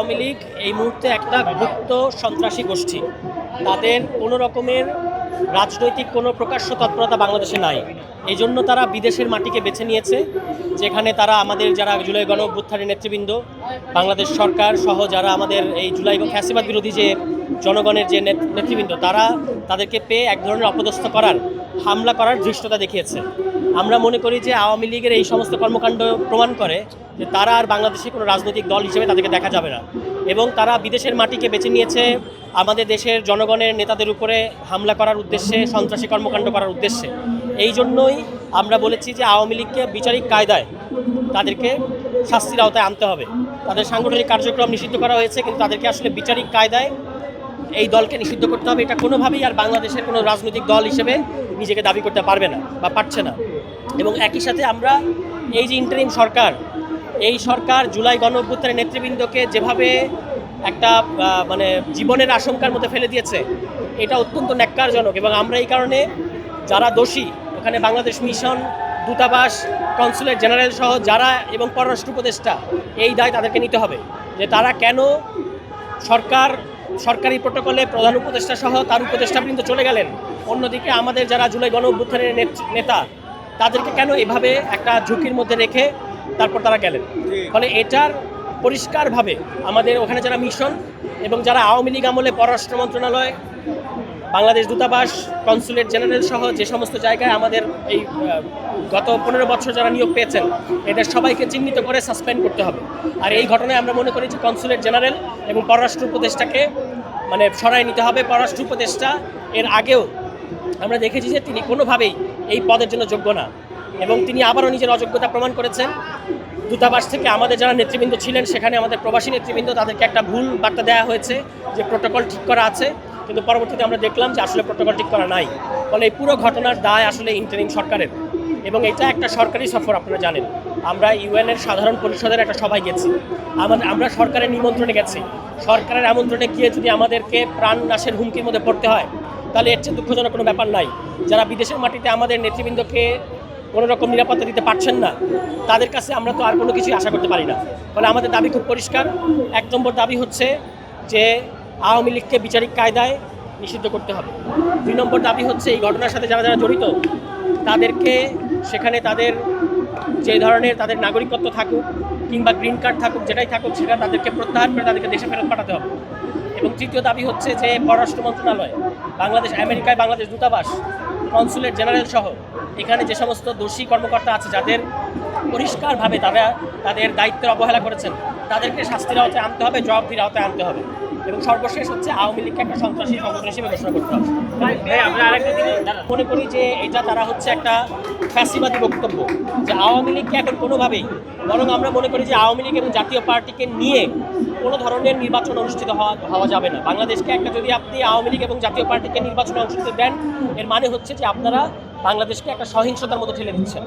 আওয়ামী লীগ এই মুহূর্তে একটা গুপ্ত সন্ত্রাসী গোষ্ঠী। তাদের কোনো রকমের রাজনৈতিক কোনো প্রকাশ্য তৎপরতা বাংলাদেশে নাই। এই জন্য তারা বিদেশের মাটিকে বেছে নিয়েছে, যেখানে তারা আমাদের যারা জুলাই গণ অভ্যুত্থানের নেতৃবৃন্দ, বাংলাদেশ সরকার সহ যারা আমাদের এই জুলাই ফ্যাসিবাদ বিরোধী যে জনগণের যে নেত- নেতৃবৃন্দ, তারা তাদেরকে পেয়ে এক ধরনের অপদস্থ করার, হামলা করার ধৃষ্টতা দেখিয়েছে। আমরা মনে করি যে আওয়ামী লীগের এই সমস্ত কর্মকাণ্ড প্রমাণ করে যে তারা আর বাংলাদেশে কোনো রাজনৈতিক দল হিসেবে তাদেরকে দেখা যাবে না। এবং তারা বিদেশের মাটিকে বেছে নিয়েছে আমাদের দেশের জনগণের নেতাদের উপরে হামলা করার উদ্দেশ্যে, সন্ত্রাসী কর্মকাণ্ড করার উদ্দেশ্যে। এই জন্যই আমরা বলেছি যে আওয়ামী লীগকে বিচারিক কায়দায় তাদেরকে শাস্তির আওতায় আনতে হবে। তাদের সাংগঠনিক কার্যক্রম নিষিদ্ধ করা হয়েছে, কিন্তু তাদেরকে আসলে বিচারিক কায়দায় এই দলকে নিষিদ্ধ করতে হবে। এটা কোনোভাবেই আর বাংলাদেশের কোনো রাজনৈতিক দল হিসেবে নিজেকে দাবি করতে পারবে না বা পারছে না। এবং একই সাথে আমরা এই যে ইন্টারিম সরকার, এই সরকার জুলাই গণ অভ্যুত্থানের নেতৃবৃন্দকে যেভাবে একটা মানে জীবনের আশঙ্কার মধ্যে ফেলে দিয়েছে, এটা অত্যন্ত ন্যাক্কারজনক এবং আমরা এই কারণে যারা দোষী, ওখানে বাংলাদেশ মিশন, দূতাবাস, কনসুলেট জেনারেল সহ যারা এবং পররাষ্ট্র উপদেষ্টা, এই দায় তাদেরকে নিতে হবে যে তারা কেন সরকার, সরকারি প্রোটোকলে প্রধান উপদেষ্টা সহ তার উপদেষ্টাবৃন্দ চলে গেলেন। অন্যদিকে আমাদের যারা জুলাই গণ অভ্যুত্থানের নেতা তাদেরকে কেন এভাবে একটা ঝুঁকির মধ্যে রেখে তারপর তারা গেলেন? ফলে এটার পরিষ্কারভাবে আমাদের ওখানে যারা মিশন এবং যারা আওয়ামী লীগ আমলে পররাষ্ট্র মন্ত্রণালয় বাংলাদেশ দূতাবাস কনসুলেট জেনারেল সহ যে সমস্ত জায়গায় আমাদের এই গত পনেরো বছর যারা নিয়োগ পেয়েছেন এদের সবাইকে চিহ্নিত করে সাসপেন্ড করতে হবে। আর এই ঘটনায় আমরা মনে করি যে কনসুলেট জেনারেল এবং পররাষ্ট্র উপদেষ্টাকে মানে সরাই নিতে হবে। পররাষ্ট্র উপদেষ্টা এর আগেও আমরা দেখেছি যে তিনি কোনোভাবেই এই পদের জন্য যোগ্য না। এবং তিনি আবারও নিজের অযোগ্যতা প্রমাণ করেছেন। দূতাবাস থেকে আমাদের যারা নেতৃবৃন্দ ছিলেন, সেখানে আমাদের প্রবাসী নেতৃবৃন্দ, তাদেরকে একটা ভুল বার্তা দেওয়া হয়েছে যে প্রোটোকল ঠিক করা আছে। কিন্তু পরবর্তীতে আমরা দেখলাম যে আসলে প্রোটোকল ঠিক করা নাই। ফলে এই পুরো ঘটনার দায় আসলে ইন্টারিম সরকারের। এবং এটা একটা সরকারি সফর, আপনারা জানেন। আমরা ইউএনের সাধারণ পরিষদের একটা সভায় গেছি। আমাদের, আমরা সরকারের নিমন্ত্রণে গেছি। সরকারের আমন্ত্রণে গিয়ে যদি আমাদেরকে প্রাণ নাশের হুমকির মধ্যে পড়তে হয় তাহলে এর চেয়ে দুঃখজনক কোনো ব্যাপার নাই। যারা বিদেশের মাটিতে আমাদের নেতৃবৃন্দকে কোনো রকম নিরাপত্তা দিতে পারছেন না, তাদের কাছে আমরা তো আর কোনো কিছুই আশা করতে পারি না। ফলে আমাদের দাবি খুব পরিষ্কার। এক নম্বর দাবি হচ্ছে যে আওয়ামী লীগকে বিচারিক কায়দায় নিষিদ্ধ করতে হবে। দুই নম্বর দাবি হচ্ছে এই ঘটনার সাথে যারা যারা জড়িত, তাদেরকে সেখানে তাদের যে ধরনের তাদের নাগরিকত্ব থাকুক কিংবা গ্রিন কার্ড থাকুক, যেটাই থাকুক, সেটা তাদেরকে প্রত্যাহার করে তাদেরকে দেশে ফেরত পাঠাতে হবে। এবং তৃতীয় দাবি হচ্ছে যে পররাষ্ট্র মন্ত্রণালয়, বাংলাদেশ, আমেরিকায় বাংলাদেশ দূতাবাস, কনসুলেট জেনারেল সহ এখানে যে সমস্ত দোষী কর্মকর্তা আছে যাদের পরিষ্কারভাবে তারা তাদের দায়িত্বের অবহেলা করেছেন, তাদেরকে শাস্তির আওতায় আনতে হবে জবাবদির আওতায় আনতে হবে। এবং সর্বশেষ হচ্ছে আওয়ামী লীগকে একটা সন্ত্রাসী সংগঠন হিসেবে ঘোষণা করতে হবে। আমরা আরেকটা মনে করি যে এটা তারা হচ্ছে একটা ফ্যাসিবাদী বক্তব্য, যে আওয়ামী লীগকে এখন কোনোভাবেই, বরং আমরা মনে করি যে আওয়ামী লীগ এবং জাতীয় পার্টিকে নিয়ে কোনো ধরনের নির্বাচন অনুষ্ঠিত হওয়া হওয়া যাবে না। বাংলাদেশকে একটা যদি আপনি আওয়ামী লীগ এবং জাতীয় পার্টিকে নির্বাচনে নিতে দেন, এর মানে হচ্ছে যে আপনারা বাংলাদেশকে একটা সহিংসতার মতো ঠেলে দিচ্ছেন।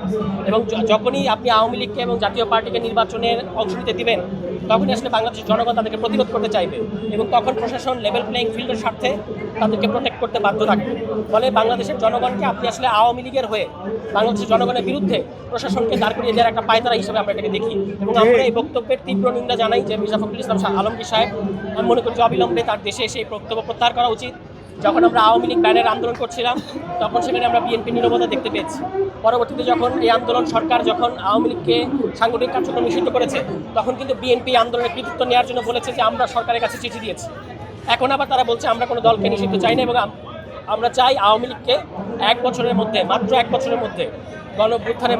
এবং যখনই আপনি আওয়ামী লীগকে এবং জাতীয় পার্টিকে নির্বাচনের অংশ নিতে দিবেন তখনই আসলে বাংলাদেশের জনগণ তাদেরকে প্রতিরোধ করতে চাইবে এবং তখন প্রশাসন লেভেল প্লেয়িং ফিল্ডের স্বার্থে তাদেরকে প্রোটেক্ট করতে বাধ্য থাকবে। ফলে বাংলাদেশের জনগণকে আপনি আসলে আওয়ামী লীগের হয়ে বাংলাদেশের জনগণের বিরুদ্ধে প্রশাসনকে দাঁড় করিয়ে দেওয়ার একটা পায়তারা হিসেবে আমরা এটাকে দেখি এবং আমরা এই বক্তব্যের তীব্র নিন্দা জানাই যে মির্জা ফখরুল ইসলাম আলমগীর সাহেব আমি মনে করি যে অবিলম্বে তার দেশে এসে এই বক্তব্য প্রত্যাহার করা উচিত। যখন আমরা আওয়ামী লীগ ব্যানের আন্দোলন করছিলাম, তখন সেখানে আমরা বিএনপি নিরবতা দেখতে পেয়েছি। পরবর্তীতে যখন এই আন্দোলন সরকার যখন আওয়ামী লীগকে সাংগঠনিক কার্যক্রম নিষিদ্ধ করেছে, তখন কিন্তু বিএনপি আন্দোলনের কৃতিত্ব নেওয়ার জন্য বলেছে যে আমরা সরকারের কাছে চিঠি দিয়েছি। এখন আবার তারা বলছে, আমরা কোনো দলকে নিষিদ্ধ চাই না এবং আমরা চাই আওয়ামী লীগকে এক বছরের মধ্যে, মাত্র এক বছরের মধ্যে গণ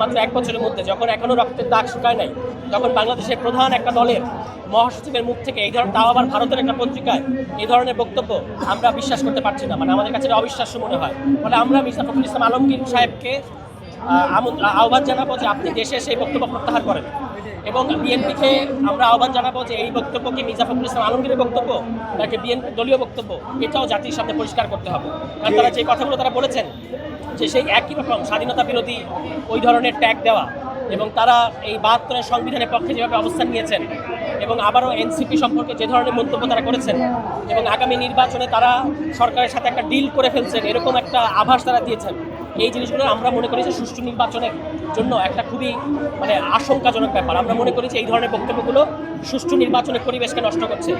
মাত্র এক বছরের মধ্যে, যখন এখনও রক্তের দাগ শুকায় নাই তখন বাংলাদেশের প্রধান একটা দলের মহাসচিবের মুখ থেকে এই ধরনের তাও আবার ভারতের একটা পত্রিকায় এই ধরনের বক্তব্য আমরা বিশ্বাস করতে পারছি না। মানে আমাদের কাছে এটা অবিশ্বাস্য মনে হয়। ফলে আমরা মির্জা ফখরুল ইসলাম আলমগীর সাহেবকে আহ্বান জানাব যে আপনি দেশে সেই বক্তব্য প্রত্যাহার করেন। এবং বিএনপিকে আমরা আহ্বান জানাব যে এই বক্তব্য কি মির্জা ফখরুল ইসলাম আলমগীরের বক্তব্য, নাকি বিএনপি দলীয় বক্তব্য? এটাও জাতির সামনে পরিষ্কার করতে হবে। কারণ তারা যে কথাগুলো তারা বলেছেন, যে সেই একই রকম স্বাধীনতা বিরোধী ওই ধরনের ট্যাগ দেওয়া এবং তারা এই বাহাত্তরের সংবিধানের পক্ষে যেভাবে অবস্থান নিয়েছেন এবং আবারও এনসিপি সম্পর্কে যে ধরনের মন্তব্য তারা করেছেন এবং আগামী নির্বাচনে তারা সরকারের সাথে একটা ডিল করে ফেলছেন, এরকম একটা আভাস তারা দিয়েছেন। এই জিনিসগুলো আমরা মনে করি যে সুষ্ঠু নির্বাচনের জন্য একটা খুবই মানে আশঙ্কাজনক ব্যাপার। আমরা মনে করি যে এই ধরনের বক্তব্যগুলো সুষ্ঠু নির্বাচনের পরিবেশকে নষ্ট করছে।